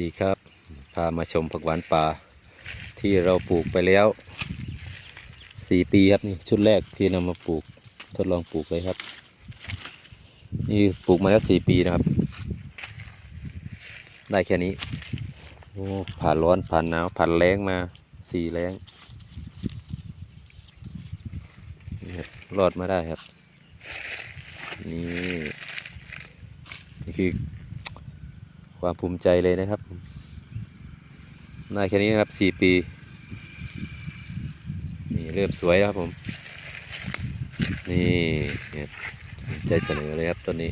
ดีครับ พามาชมผักหวานป่า ที่เราปลูกไปแล้วสี่ปีครับนี่ชุดแรกที่นำมาปลูกทดลองปลูกเลยครับ นี่ปลูกมาแล้วสี่ปีนะครับ ได้แค่นี้โอ้ผ่านร้อนผ่านหนาวผ่านแรงมาสี่แรงรอดมาได้ครับ นี่นี่คือ ความภูมิใจเลยนะครับได้แค่นี้นะครับสี่ปี นี่เริ่มสวยแล้วครับผม นี่เนี่ยภูมิใจเสนอเลยครับต้นนี้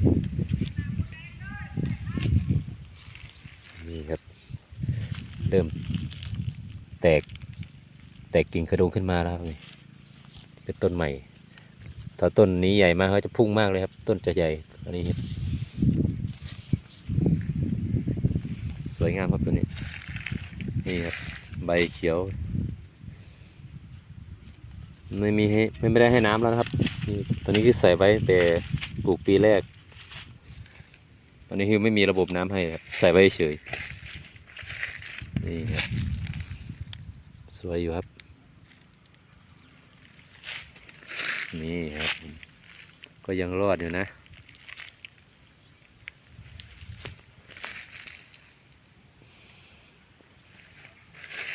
นี่ครับ เริ่มแตกแตกกิ่งกระดงขึ้นมาแล้วครับนี่เป็นต้นใหม่ ถ้าต้นนี้ใหญ่มากเขาจะพุ่งมากเลยครับ ต้นจะใหญ่อันนี้ สวยงามครับตัวนี้ นี่ครับใบเขียว ไม่มีให้ไม่ได้ให้น้ำแล้วนะครับนี่ตัวนี้คือใส่ไว้แต่ปลูกปีแรก ตอนนี้คือไม่มีระบบน้ำให้ครับใส่ไว้เฉยนี่ครับสวยอยู่ครับ นี่ครับ ก็ยังรอดอยู่นะ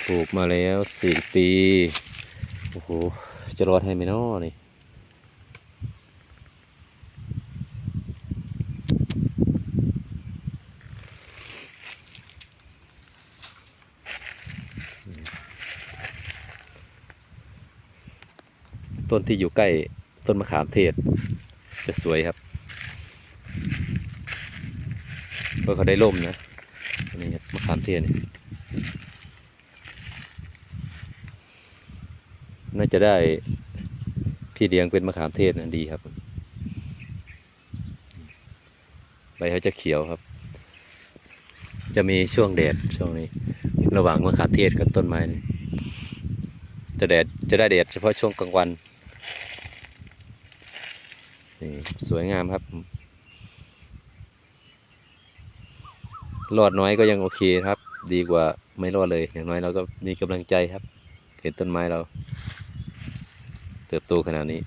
ปลูกมาแล้วสี่ปี โอ้โห จะรอดให้ไหมน้อนี่ต้นที่อยู่ใกล้ต้นมะขามเทศ จะสวยครับเพราะเขาได้ร่มนะนี่มะขามเทศนี่ น่าจะได้พี่เลี้ยงเป็นมะขามเทศนะดีครับ ใบเขาจะเขียวครับ จะมีช่วงแดดช่วงนี้ ระหว่างมะขามเทศกับต้นไม้จะแดดจะได้แดดเฉพาะช่วงกลางวันนี่สวยงามครับรอดน้อยก็ยังโอเคครับ ดีกว่าไม่รอดเลย อย่างน้อยเราก็มีกำลังใจครับ เห็นต้นไม้เรา เติบโตขนาดนี้